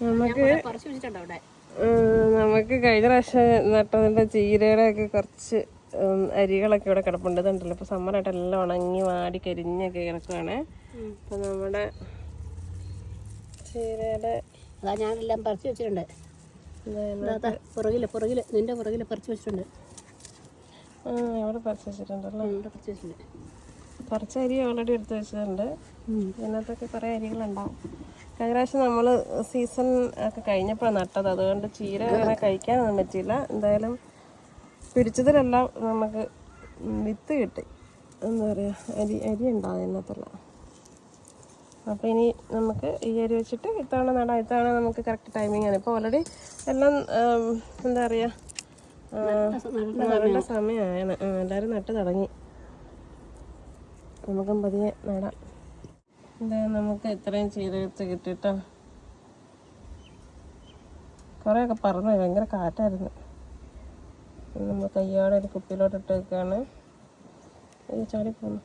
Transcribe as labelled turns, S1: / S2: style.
S1: നമുക്ക്
S2: അവിടെ.
S1: നമുക്ക് കഴിഞ്ഞ പ്രാവശ്യം നട്ടതിന്റെ ചീരയുടെ ഒക്കെ കുറച്ച് അരികളൊക്കെ ഇവിടെ കിടപ്പുണ്ട് ഇതുണ്ടല്ലോ ഇപ്പോൾ സമ്മറായിട്ട് എല്ലാം ഉണങ്ങി വാടി കരിഞ്ഞൊക്കെ കിടക്കുവാണ്. അപ്പൊ നമ്മുടെ ചീരയുടെ
S2: അതാ ഞാനെല്ലാം പറിച്ചു വെച്ചിട്ടുണ്ട്. പുറകിൽ പുറകിൽ നിന്റെ പുറകിൽ പറിച്ചു വെച്ചിട്ടുണ്ട്.
S1: ആ പറിച്ചു വെച്ചിട്ടുണ്ടല്ലോ.
S2: പറിച്ചു
S1: അരി ഓൾറെഡി എടുത്ത് വെച്ചിട്ടുണ്ട്. ഇതിനകത്തൊക്കെ കുറേ അരികളുണ്ടാവും. കഴിഞ്ഞ പ്രാവശ്യം നമ്മൾ സീസൺ ഒക്കെ കഴിഞ്ഞപ്പോൾ നട്ടത്. അതുകൊണ്ട് ചീര അങ്ങനെ കഴിക്കാനൊന്നും പറ്റിയില്ല. എന്തായാലും പിടിച്ചതിലെല്ലാം നമുക്ക് വിത്ത് കിട്ടി. എന്താ പറയുക അരി അരി ഉണ്ടാവും അതിനകത്തുള്ള അപ്പോൾ ഇനി നമുക്ക് ഈ അരി വെച്ചിട്ട് ഇത്തവണ നടാം. ഇത്തവണ നമുക്ക് കറക്റ്റ് ടൈമിംഗ് ആണ്. ഇപ്പോൾ ഓൾറെഡി എല്ലാം എന്താ പറയുക നല്ല സമയമാണ് എല്ലാവരും നട്ട് തുടങ്ങി. നമുക്കും പതിയെ നടാം. നമുക്ക് ഇത്രയും കിട്ടിട്ടോ. കുറേയൊക്കെ പറന്നു പറഞ്ഞു ഭയങ്കര കാറ്റായിരുന്നു. നമ്മൾ കയ്യോടെ ഒരു കുപ്പിയിലോട്ട് ഇട്ട് വെക്കുകയാണ് ഇത് ചാടി പോന്നു